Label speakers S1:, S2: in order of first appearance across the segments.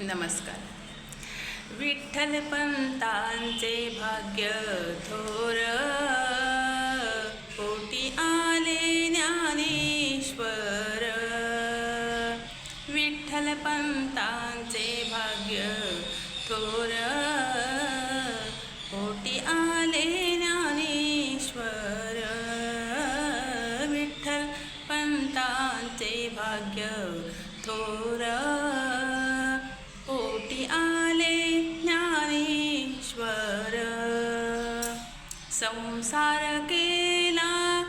S1: नमस्कार. विठ्ठल पंतांचे भाग्य थोर कोटी आले ज्ञानेश्वर. विठ्ठल पंतांचे भाग्य थोर कोटी आले ज्ञानेश्वर. विठ्ठल पंतांचे भाग्य थोर. संसार केला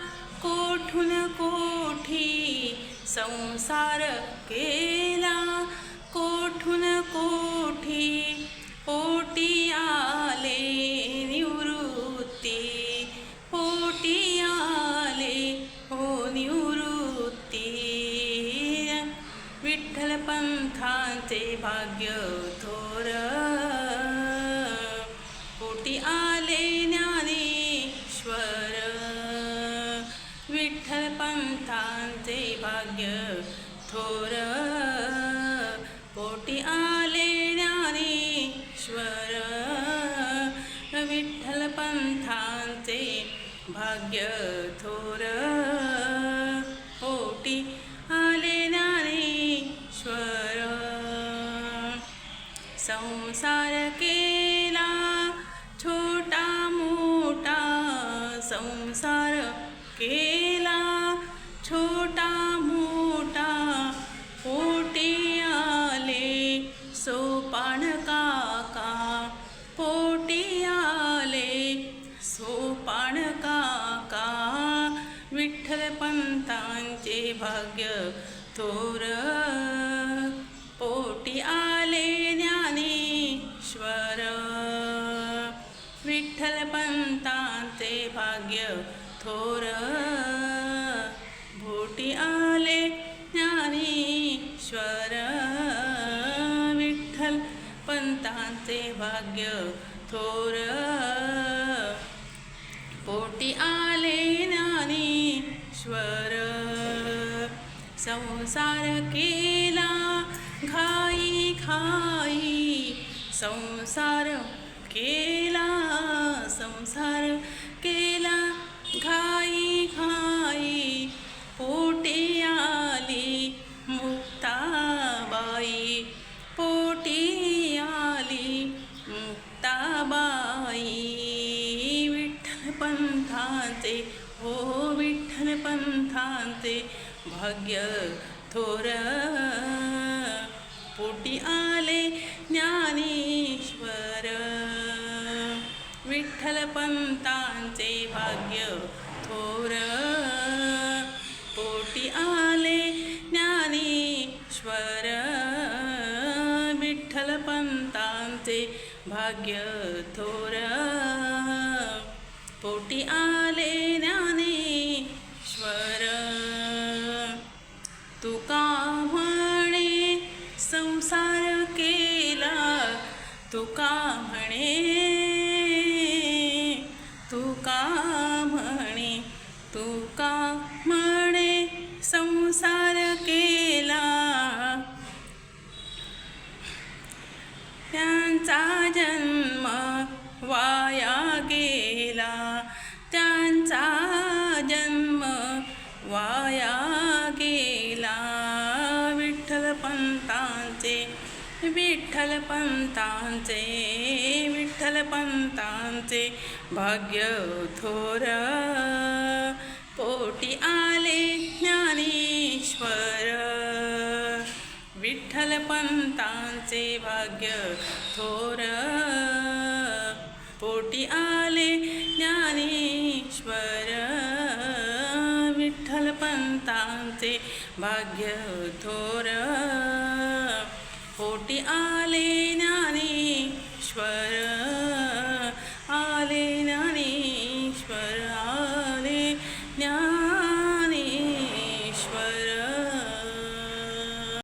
S1: कोठून कोठी संसार केला कोठून कोठी पोटी आले निवृत्ती पोटी आले हो निवृत्ती. विठ्ठल पंथांचे भाग्य थो पंथांचे भाग्य थोर. पोटी आले ज्ञानेश्वर. विठ्ठल पंथांचे भाग्य थोर. पोटी आले ज्ञानेश्वर. संसार केला छोटा मोठा संसार केला. छोटा मोठा पोटी आले सोपान काका. पोटी आले सोपान काका. विठ्ठल पंतांचे भाग्य थोर. पोटी आले ज्ञानेश्वर. विठ्ठल पंतांचे भाग्य थोर. ज्ञानेश्वर विठ्ठल पंतांचे भाग्य थोर. पोटी आले ज्ञानेश्वर संसार केला घाई खाई संसार केला संसार केला घाई खाई पंथांचे भाग्य थोर पोटी आले ज्ञानेश्वर. विठ्ठल पंतांचे भाग्य थोर पोटी आले ज्ञानेश्वर. विठ्ठल पंतांचे भाग्य थोर पोटी आले ज्ञाने तुका म्हणे तुका म्हणे तुका म्हणे संसार केला. त्यांचा जन्म वाया गेला. त्यांचा जन्म वाया गेला. विठ्ठलपंतांचे विठ्ठल पंतांचे विठ्ठल पंतांचे भाग्य थोर. पोटी आले ज्ञानेश्वर. विठ्ठल पंतांचे भाग्य थोर. पोटी आले ज्ञानेश्वर. विठ्ठल पंतांचे भाग्य थोर. കോട്ടി ആലേനാനീശ്വര